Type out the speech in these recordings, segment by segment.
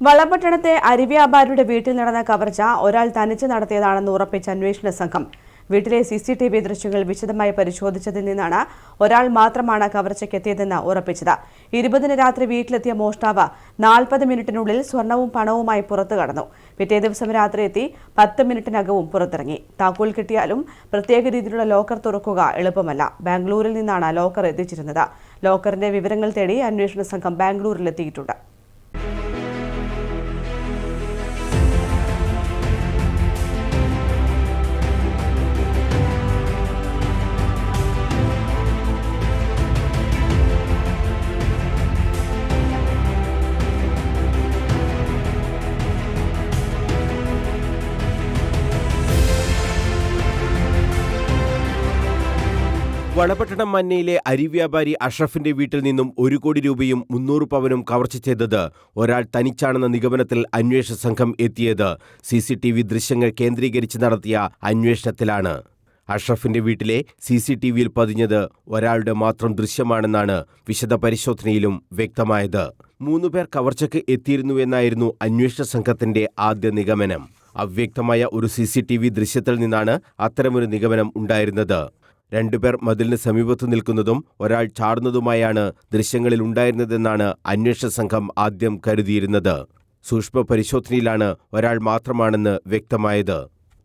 വളപട്ടണത്തെ അരിവ്യാപാരിയുടെ വീട്ടിൽ നടന്ന കവർച്ച ഒരാൾ തനിച്ച് നടത്തിയതാണെന്ന് ഉറപ്പിച്ച അന്വേഷണ സംഘം. വീട്ടിലെ സി സി ടി വി ദൃശ്യങ്ങൾ വിശദമായി പരിശോധിച്ചതിൽ നിന്നാണ് ഒരാൾ മാത്രമാണ് കവർച്ചയ്ക്കെത്തിയതെന്ന് ഉറപ്പിച്ചത്. ഇരുപതിന് രാത്രി വീട്ടിലെത്തിയ മോഷ്ടാവ് നാൽപ്പത് മിനിറ്റിനുള്ളിൽ സ്വർണവും പണവുമായി പുറത്തു കടന്നു. പിറ്റേ ദിവസം രാത്രി എത്തി പത്ത് മിനിറ്റിനകവും പുറത്തിറങ്ങി. താക്കോൽ കിട്ടിയാലും പ്രത്യേക രീതിയിലുള്ള ലോക്കർ തുറക്കുക എളുപ്പമല്ല. ബാംഗ്ലൂരിൽ നിന്നാണ് ലോക്കർ എത്തിച്ചിരുന്നത്. ലോക്കറിന്റെ വിവരങ്ങൾ തേടി അന്വേഷണ സംഘം ബാംഗ്ലൂരിലെത്തിയിട്ടുണ്ട്. വളപട്ടണം മന്നയിലെ അരിവ്യാപാരി അഷ്റഫിന്റെ വീട്ടിൽ നിന്നും ഒരു കോടി രൂപയും മുന്നൂറ് പവനും കവർച്ച ചെയ്തത് ഒരാൾ തനിച്ചാണെന്ന നിഗമനത്തിൽ അന്വേഷണ സംഘം എത്തിയത് സി സി ടി വി ദൃശ്യങ്ങൾ കേന്ദ്രീകരിച്ച് നടത്തിയ അന്വേഷണത്തിലാണ്. അഷ്റഫിന്റെ വീട്ടിലെ സി സി ടി വിയിൽ പതിഞ്ഞത് ഒരാളുടെ മാത്രം ദൃശ്യമാണെന്നാണ് വിശദ പരിശോധനയിലും വ്യക്തമായത് മൂന്നുപേർ കവർച്ചയ്ക്ക് എത്തിയിരുന്നുവെന്നായിരുന്നു അന്വേഷണ സംഘത്തിന്റെ ആദ്യ നിഗമനം. അവ്യക്തമായ ഒരു സി സി ടി വി ദൃശ്യത്തിൽ നിന്നാണ് അത്തരമൊരു നിഗമനം ഉണ്ടായിരുന്നത്. രണ്ടുപേർ മതിലിന് സമീപത്ത് നിൽക്കുന്നതും ഒരാൾ ചാടുന്നതുമായാണ് ദൃശ്യങ്ങളിൽ ഉണ്ടായിരുന്നതെന്നാണ് അന്വേഷണ സംഘം ആദ്യം കരുതിയിരുന്നത്. സൂക്ഷ്മ പരിശോധനയിലാണ് ഒരാൾ മാത്രമാണെന്ന് വ്യക്തമായത്.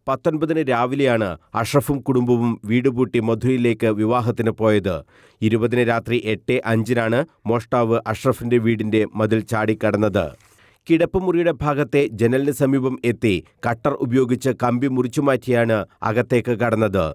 പത്തൊൻപതിന് രാവിലെയാണ് അഷ്റഫും കുടുംബവും വീട് പൂട്ടി മധുരയിലേക്ക് വിവാഹത്തിന് പോയത്. ഇരുപതിന് രാത്രി എട്ട് അഞ്ചിനാണ് മോഷ്ടാവ് അഷ്റഫിന്റെ വീടിന്റെ മതിൽ ചാടിക്കടന്നത്. കിടപ്പുമുറിയുടെ ഭാഗത്തെ ജനലിന് സമീപം എത്തി കട്ടർ ഉപയോഗിച്ച് കമ്പി മുറിച്ചുമാറ്റിയാണ് അകത്തേക്ക് കടന്നത്.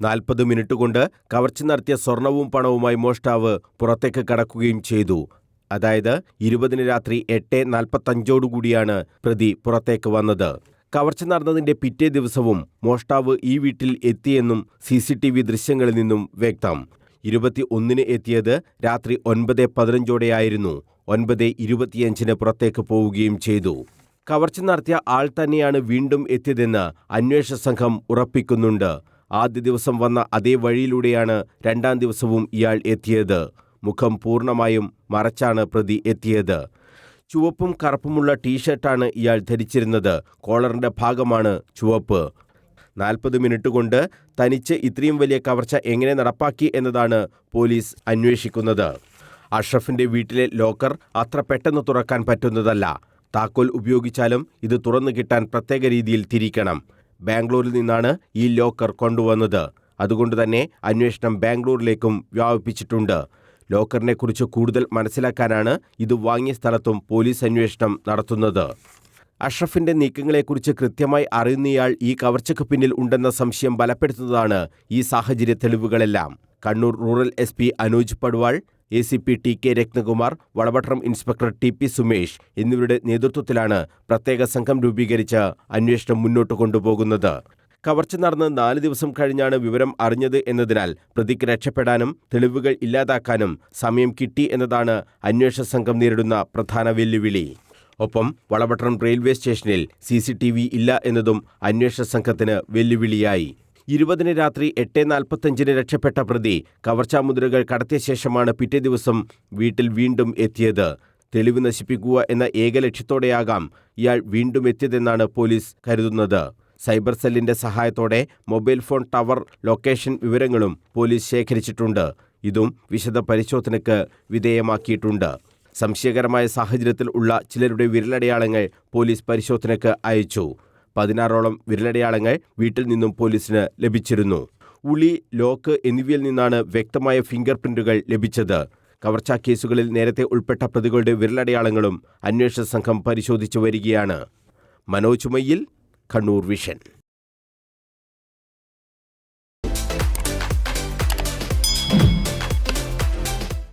നാൽപ്പത് മിനിറ്റ് കൊണ്ട് കവർച്ച നടത്തിയ സ്വർണവും പണവുമായി മോഷ്ടാവ് പുറത്തേക്ക് കടക്കുകയും ചെയ്തു. അതായത് ഇരുപതിന് രാത്രി എട്ട് നാൽപ്പത്തഞ്ചോടുകൂടിയാണ് പ്രതി പുറത്തേക്ക് വന്നത്. കവർച്ച നടന്നതിന്റെ പിറ്റേ ദിവസവും മോഷ്ടാവ് ഈ വീട്ടിൽ എത്തിയെന്നും സി സി ടി വി ദൃശ്യങ്ങളിൽ നിന്നും വ്യക്തം. ഇരുപത്തി ഒന്നിന് എത്തിയത് രാത്രി ഒൻപത് പതിനഞ്ചോടെയായിരുന്നു ഒൻപത് ഇരുപത്തിയഞ്ചിന് പുറത്തേക്ക് പോവുകയും ചെയ്തു. കവർച്ച നടത്തിയ ആൾ തന്നെയാണ് വീണ്ടും എത്തിയതെന്ന് അന്വേഷണ സംഘം ഉറപ്പിക്കുന്നുണ്ട്. ആദ്യ ദിവസം വന്ന അതേ വഴിയിലൂടെയാണ് രണ്ടാം ദിവസവും ഇയാൾ എത്തിയത്. മുഖം പൂർണമായും മറച്ചാണ് പ്രതി എത്തിയത്. ചുവപ്പും കറുപ്പുമുള്ള ടീഷർട്ടാണ് ഇയാൾ ധരിച്ചിരുന്നത്. കോളറിന്റെ ഭാഗമാണ് ചുവപ്പ്. നാൽപ്പത് മിനിറ്റ് കൊണ്ട് തനിച്ച് ഇത്രയും വലിയ കവർച്ച എങ്ങനെ നടപ്പാക്കി എന്നതാണ് പോലീസ് അന്വേഷിക്കുന്നത്. അഷ്റഫിന്റെ വീട്ടിലെ ലോക്കർ അത്ര പെട്ടെന്ന് തുറക്കാൻ പറ്റുന്നതല്ല. താക്കോൽ ഉപയോഗിച്ചാലും ഇത് തുറന്നു കിട്ടാൻ പ്രത്യേക രീതിയിൽ തിരിക്കണം. ബാംഗ്ലൂരിൽ നിന്നാണ് ഈ ലോക്കർ കൊണ്ടുവന്നത്. അതുകൊണ്ട് തന്നെ അന്വേഷണം ബാംഗ്ലൂരിലേക്കും വ്യാപിപ്പിച്ചിട്ടുണ്ട്. ലോക്കറിനെക്കുറിച്ച് കൂടുതൽ മനസ്സിലാക്കാനാണ് ഇത് വാങ്ങിയ സ്ഥലത്തും പോലീസ് അന്വേഷണം നടത്തുന്നത്. അഷ്റഫിന്റെ നീക്കങ്ങളെക്കുറിച്ച് കൃത്യമായി അറിയുന്നയാൾ ഈ കവർച്ചയ്ക്ക് പിന്നിൽ ഉണ്ടെന്ന സംശയം ബലപ്പെടുത്തുന്നതാണ് ഈ സാഹചര്യ തെളിവുകളെല്ലാം. Kannur rural S P Anuj Patwal A C P T K Ratnakumar Valapattanam inspector T P Sumesh എന്നിവരുടെ നേതൃത്വത്തിലാണ് പ്രത്യേക സംഘം രൂപീകരിച്ച് അന്വേഷണം മുന്നോട്ട് കൊണ്ടുപോകുന്നത്. കവർച്ച നടന്ന് നാല് ദിവസം കഴിഞ്ഞാണ് വിവരം അറിഞ്ഞത് എന്നതിനാൽ പ്രതിക്ക് രക്ഷപ്പെടാനും തെളിവുകൾ ഇല്ലാതാക്കാനും സമയം കിട്ടി എന്നതാണ് അന്വേഷണ സംഘം നേരിടുന്ന പ്രധാന വെല്ലുവിളി. ഒപ്പം വളപട്ടണം റെയിൽവേ സ്റ്റേഷനിൽ സി ഇല്ല എന്നതും അന്വേഷണ സംഘത്തിന് വെല്ലുവിളിയായി. ഇരുപതിന് രാത്രി എട്ട് നാൽപ്പത്തഞ്ചിന് രക്ഷപ്പെട്ട പ്രതി കവർച്ചാമുദ്രകൾ കടത്തിയ ശേഷമാണ് പിറ്റേ ദിവസം വീട്ടിൽ വീണ്ടും എത്തിയത്. തെളിവ് നശിപ്പിക്കുക എന്ന ഏക ലക്ഷ്യത്തോടെയാകാം ഇയാൾ വീണ്ടും എത്തിയതെന്നാണ് പോലീസ് കരുതുന്നത്. സൈബർ സെല്ലിന്റെ സഹായത്തോടെ മൊബൈൽ ഫോൺ ടവർ ലൊക്കേഷൻ വിവരങ്ങളും പോലീസ് ശേഖരിച്ചിട്ടുണ്ട്. ഇതും വിശദ പരിശോധനയ്ക്ക് വിധേയമാക്കിയിട്ടുണ്ട്. സംശയകരമായ സാഹചര്യത്തിൽ ഉള്ള ചിലരുടെ വിരലടയാളങ്ങൾ പോലീസ് പരിശോധനയ്ക്ക് അയച്ചു. പതിനാറോളം വിരലടയാളങ്ങൾ വീട്ടിൽ നിന്നും പോലീസിന് ലഭിച്ചിരുന്നു. ഉളി ലോക്ക് എന്നിവയിൽ നിന്നാണ് വ്യക്തമായ ഫിംഗർ പ്രിന്റുകൾ ലഭിച്ചത്. കവർച്ചാ കേസുകളിൽ നേരത്തെ ഉൾപ്പെട്ട പ്രതികളുടെ വിരലടയാളങ്ങളും അന്വേഷണ സംഘം പരിശോധിച്ചു വരികയാണ്. മനോജ് മയ്യിൽ കണ്ണൂർ വിഷൻ.